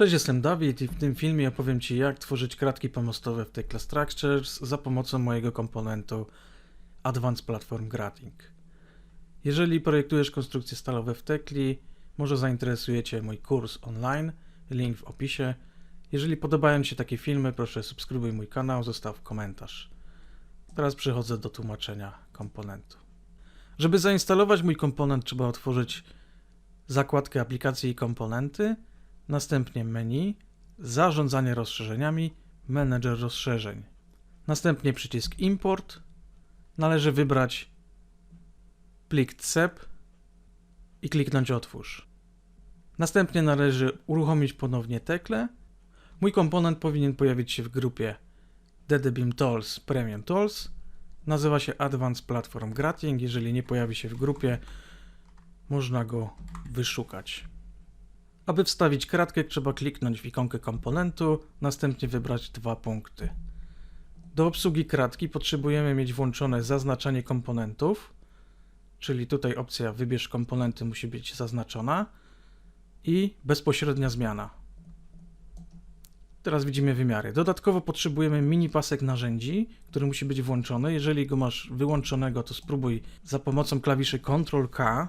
Cześć, jestem Dawid i w tym filmie opowiem Ci jak tworzyć kratki pomostowe w Tekla Structures za pomocą mojego komponentu Advanced Platform Gratting. Jeżeli projektujesz konstrukcje stalowe w Tekli, może zainteresuje Cię mój kurs online, link w opisie. Jeżeli podobają Ci się takie filmy, proszę subskrybuj mój kanał, zostaw komentarz. Teraz przechodzę do tłumaczenia komponentu. Żeby zainstalować mój komponent, trzeba otworzyć zakładkę aplikacje i komponenty, następnie menu, zarządzanie rozszerzeniami, menedżer rozszerzeń. Następnie przycisk import. Należy wybrać plik CEP i kliknąć otwórz. Następnie należy uruchomić ponownie tekle. Mój komponent powinien pojawić się w grupie DDBeam Tools Premium Tools. Nazywa się Advanced Platform Gratting. Jeżeli nie pojawi się w grupie, można go wyszukać. Aby wstawić kratkę, trzeba kliknąć w ikonkę komponentu, następnie wybrać dwa punkty. Do obsługi kratki potrzebujemy mieć włączone zaznaczanie komponentów, czyli tutaj opcja wybierz komponenty musi być zaznaczona i bezpośrednia zmiana. Teraz widzimy wymiary. Dodatkowo potrzebujemy mini pasek narzędzi, który musi być włączony. Jeżeli go masz wyłączonego, to spróbuj za pomocą klawiszy Ctrl K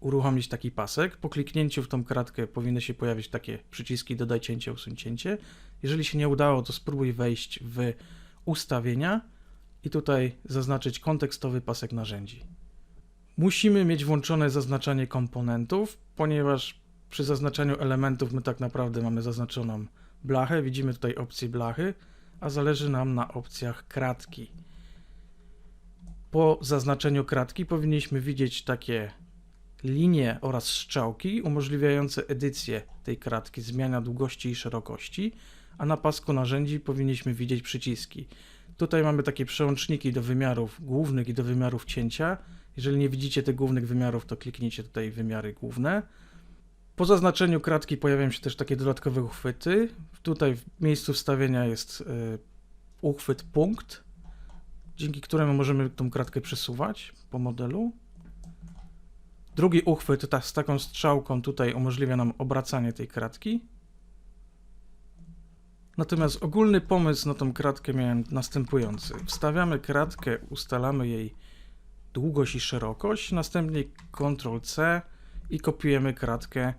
uruchomić taki pasek. Po kliknięciu w tą kratkę powinny się pojawić takie przyciski dodaj cięcie, usuń cięcie. Jeżeli się nie udało, to spróbuj wejść w ustawienia i tutaj zaznaczyć kontekstowy pasek narzędzi. Musimy mieć włączone zaznaczanie komponentów, ponieważ przy zaznaczaniu elementów my tak naprawdę mamy zaznaczoną blachę. Widzimy tutaj opcję blachy, a zależy nam na opcjach kratki. Po zaznaczeniu kratki powinniśmy widzieć takie linie oraz strzałki umożliwiające edycję tej kratki, zmiana długości i szerokości, a na pasku narzędzi powinniśmy widzieć przyciski. Tutaj mamy takie przełączniki do wymiarów głównych i do wymiarów cięcia. Jeżeli nie widzicie tych głównych wymiarów, to kliknijcie tutaj wymiary główne. Po zaznaczeniu kratki pojawiają się też takie dodatkowe uchwyty. Tutaj w miejscu wstawienia jest y, uchwyt punkt, dzięki któremu możemy tą kratkę przesuwać po modelu. Drugi uchwyt ta, z taką strzałką tutaj umożliwia nam obracanie tej kratki. Natomiast ogólny pomysł na tą kratkę miałem następujący. Wstawiamy kratkę, ustalamy jej długość i szerokość, następnie Ctrl-C i kopiujemy kratkę,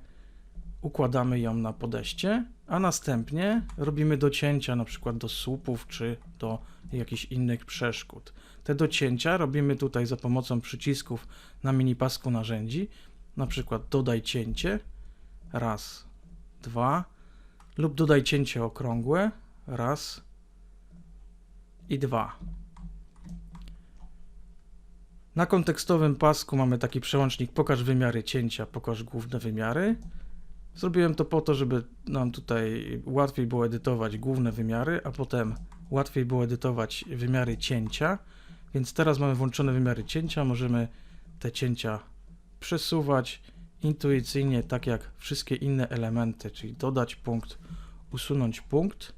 układamy ją na podejście, a następnie robimy docięcia na przykład do słupów czy do jakichś innych przeszkód. Te docięcia robimy tutaj za pomocą przycisków na mini pasku narzędzi, na przykład dodaj cięcie, raz, dwa, lub dodaj cięcie okrągłe, raz i dwa. Na kontekstowym pasku mamy taki przełącznik pokaż wymiary cięcia, pokaż główne wymiary. Zrobiłem to po to, żeby nam tutaj łatwiej było edytować główne wymiary, a potem łatwiej było edytować wymiary cięcia. Więc teraz mamy włączone wymiary cięcia, możemy te cięcia przesuwać intuicyjnie, tak jak wszystkie inne elementy, czyli dodać punkt, usunąć punkt.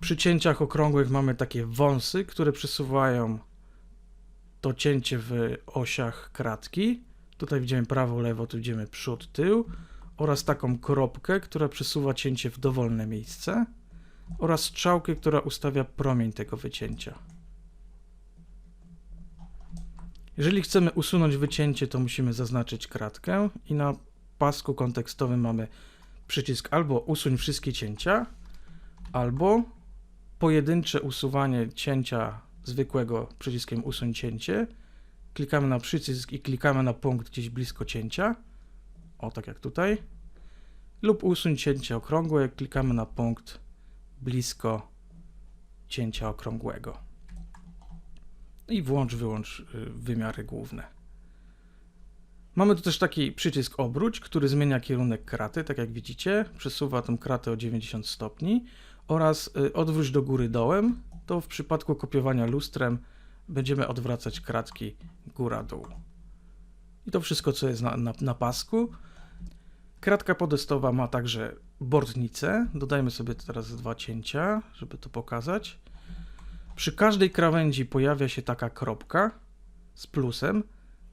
Przy cięciach okrągłych mamy takie wąsy, które przesuwają to cięcie w osiach kratki. Tutaj widzimy prawo, lewo, tu widzimy przód, tył oraz taką kropkę, która przesuwa cięcie w dowolne miejsce oraz strzałkę, która ustawia promień tego wycięcia. Jeżeli chcemy usunąć wycięcie, to musimy zaznaczyć kratkę i na pasku kontekstowym mamy przycisk albo usuń wszystkie cięcia, albo pojedyncze usuwanie cięcia zwykłego przyciskiem usuń cięcie. Klikamy na przycisk i klikamy na punkt gdzieś blisko cięcia. O, tak jak tutaj. Lub usuń cięcie okrągłe, klikamy na punkt blisko cięcia okrągłego. I włącz, wyłącz y, wymiary główne. Mamy tu też taki przycisk obróć, który zmienia kierunek kraty, tak jak widzicie, przesuwa tą kratę o 90 stopni oraz y, odwróć do góry dołem, to w przypadku kopiowania lustrem będziemy odwracać kratki góra-dół. I to wszystko, co jest na, na, na pasku. Kratka podestowa ma także bortnicę. Dodajmy sobie teraz dwa cięcia, żeby to pokazać. Przy każdej krawędzi pojawia się taka kropka z plusem.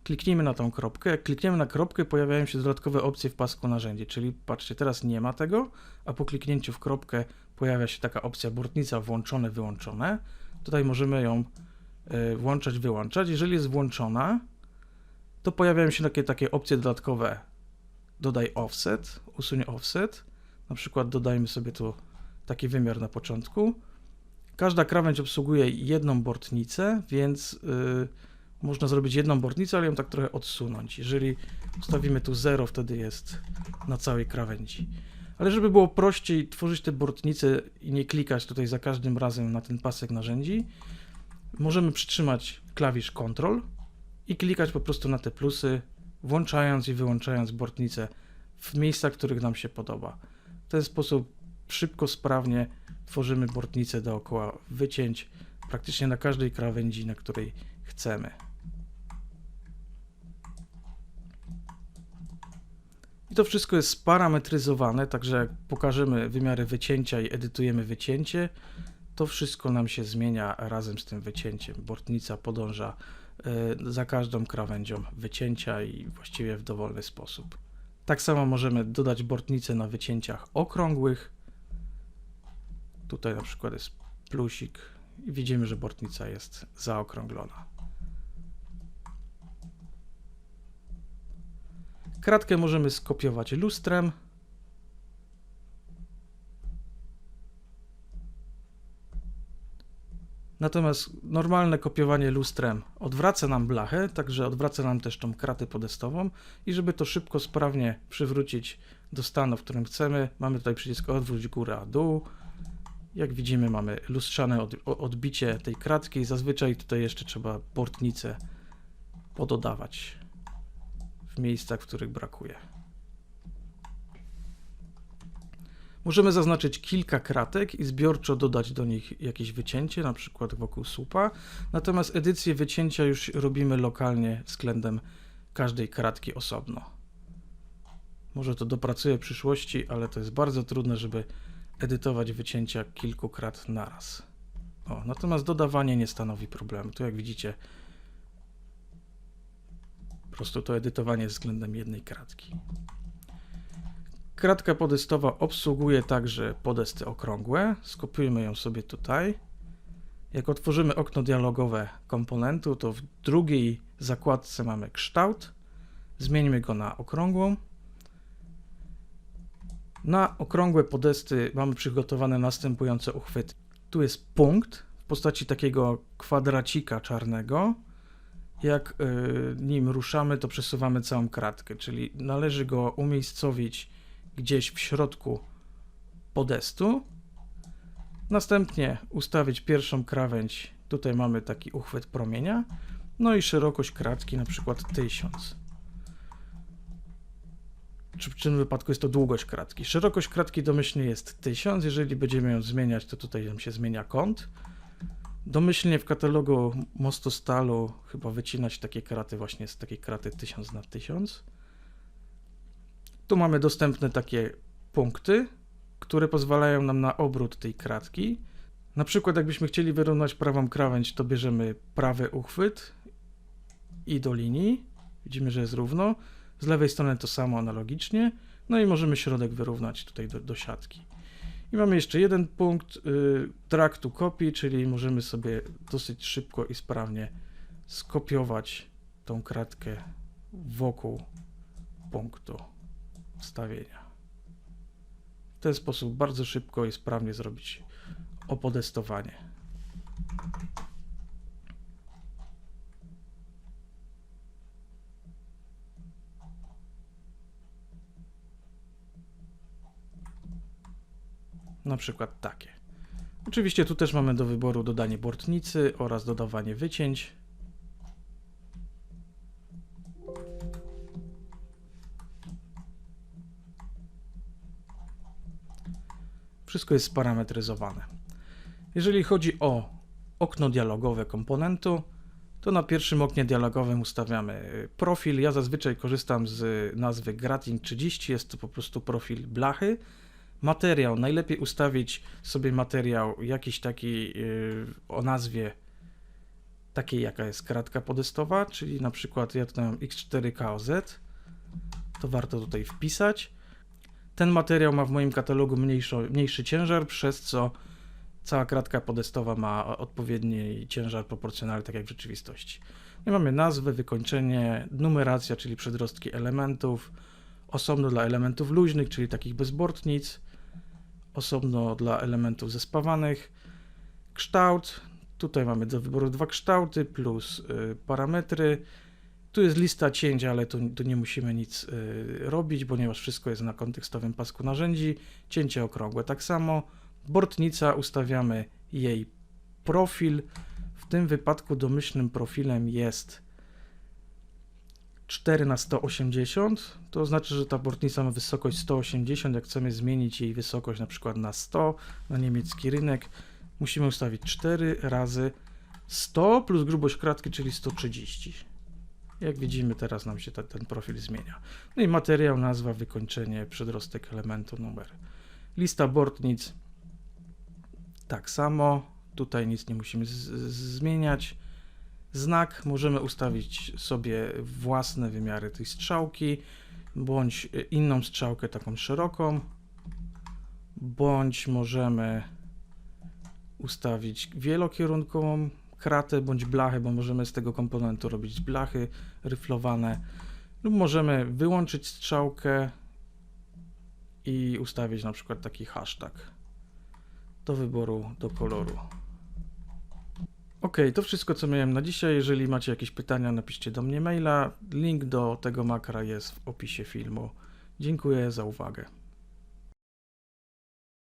Kliknijmy na tą kropkę. Jak klikniemy na kropkę, pojawiają się dodatkowe opcje w pasku narzędzi, czyli patrzcie, teraz nie ma tego, a po kliknięciu w kropkę pojawia się taka opcja bortnica włączone, wyłączone. Tutaj możemy ją e, włączać, wyłączać. Jeżeli jest włączona, to pojawiają się takie, takie opcje dodatkowe. Dodaj offset, usuń offset. Na przykład dodajmy sobie tu taki wymiar na początku. Każda krawędź obsługuje jedną bortnicę, więc yy, można zrobić jedną bortnicę, ale ją tak trochę odsunąć. Jeżeli ustawimy tu 0, wtedy jest na całej krawędzi. Ale żeby było prościej tworzyć te bortnice i nie klikać tutaj za każdym razem na ten pasek narzędzi, możemy przytrzymać klawisz Ctrl i klikać po prostu na te plusy, włączając i wyłączając bortnice w miejscach, których nam się podoba. W ten sposób szybko, sprawnie tworzymy bortnice dookoła wycięć praktycznie na każdej krawędzi, na której chcemy. I to wszystko jest sparametryzowane, także jak pokażemy wymiary wycięcia i edytujemy wycięcie, to wszystko nam się zmienia razem z tym wycięciem. Bortnica podąża y, za każdą krawędzią wycięcia i właściwie w dowolny sposób. Tak samo możemy dodać bortnicę na wycięciach okrągłych. Tutaj na przykład jest plusik i widzimy, że bortnica jest zaokrąglona. Kratkę możemy skopiować lustrem. Natomiast normalne kopiowanie lustrem odwraca nam blachę, także odwraca nam też tą kratę podestową i żeby to szybko, sprawnie przywrócić do stanu, w którym chcemy, mamy tutaj przycisk odwróć góra, dół. Jak widzimy mamy lustrzane od, odbicie tej kratki zazwyczaj tutaj jeszcze trzeba portnicę pododawać w miejscach, w których brakuje. Możemy zaznaczyć kilka kratek i zbiorczo dodać do nich jakieś wycięcie, na przykład wokół słupa. Natomiast edycję wycięcia już robimy lokalnie względem każdej kratki osobno. Może to dopracuję w przyszłości, ale to jest bardzo trudne, żeby edytować wycięcia kilku krat naraz. O, natomiast dodawanie nie stanowi problemu. Tu jak widzicie, po prostu to edytowanie względem jednej kratki. Kratka podestowa obsługuje także podesty okrągłe. Skopiujmy ją sobie tutaj. Jak otworzymy okno dialogowe komponentu, to w drugiej zakładce mamy kształt. Zmieńmy go na okrągłą. Na okrągłe podesty mamy przygotowane następujące uchwyty. Tu jest punkt w postaci takiego kwadracika czarnego. Jak y, nim ruszamy, to przesuwamy całą kratkę, czyli należy go umiejscowić gdzieś w środku podestu. Następnie ustawić pierwszą krawędź. Tutaj mamy taki uchwyt promienia. No i szerokość kratki na przykład 1000. Czy w czym wypadku jest to długość kratki? Szerokość kratki domyślnie jest 1000. Jeżeli będziemy ją zmieniać, to tutaj nam się zmienia kąt. Domyślnie w katalogu Mostostalu chyba wycinać takie kraty właśnie z takiej kraty 1000 na 1000. Tu mamy dostępne takie punkty, które pozwalają nam na obrót tej kratki. Na przykład jakbyśmy chcieli wyrównać prawą krawędź, to bierzemy prawy uchwyt i do linii. Widzimy, że jest równo. Z lewej strony to samo analogicznie. No i możemy środek wyrównać tutaj do, do siatki. I mamy jeszcze jeden punkt, y, drag to copy, czyli możemy sobie dosyć szybko i sprawnie skopiować tą kratkę wokół punktu wstawienia. W ten sposób bardzo szybko i sprawnie zrobić opodestowanie. Na przykład takie. Oczywiście tu też mamy do wyboru dodanie bortnicy oraz dodawanie wycięć. Wszystko jest sparametryzowane. Jeżeli chodzi o okno dialogowe komponentu, to na pierwszym oknie dialogowym ustawiamy profil. Ja zazwyczaj korzystam z nazwy Gratin 30, jest to po prostu profil blachy. Materiał, najlepiej ustawić sobie materiał jakiś taki yy, o nazwie takiej jaka jest kratka podestowa, czyli na przykład ja tutaj mam X4KOZ, to warto tutaj wpisać. Ten materiał ma w moim katalogu mniejszy, mniejszy ciężar, przez co cała kratka podestowa ma odpowiedni ciężar proporcjonalny, tak jak w rzeczywistości. I mamy nazwę, wykończenie, numeracja, czyli przedrostki elementów, osobno dla elementów luźnych, czyli takich bezbortnic, osobno dla elementów zespawanych, kształt, tutaj mamy do wyboru dwa kształty plus y, parametry, tu jest lista cięć, ale tu, tu nie musimy nic y, robić, ponieważ wszystko jest na kontekstowym pasku narzędzi, cięcie okrągłe tak samo, Bortnica ustawiamy jej profil. W tym wypadku domyślnym profilem jest 4 na 180. To znaczy, że ta bortnica ma wysokość 180. Jak chcemy zmienić jej wysokość na przykład na 100 na niemiecki rynek, musimy ustawić 4 razy 100 plus grubość kratki, czyli 130. Jak widzimy, teraz nam się ta, ten profil zmienia. No i materiał, nazwa, wykończenie, przedrostek elementu, numer. Lista bortnic tak samo, tutaj nic nie musimy zmieniać. Znak możemy ustawić sobie własne wymiary tej strzałki, bądź inną strzałkę taką szeroką, bądź możemy ustawić wielokierunkową kratę bądź blachę, bo możemy z tego komponentu robić blachy ryflowane, lub możemy wyłączyć strzałkę i ustawić na przykład taki hashtag do wyboru do koloru. Ok, to wszystko co miałem na dzisiaj. Jeżeli macie jakieś pytania, napiszcie do mnie maila. Link do tego makra jest w opisie filmu. Dziękuję za uwagę.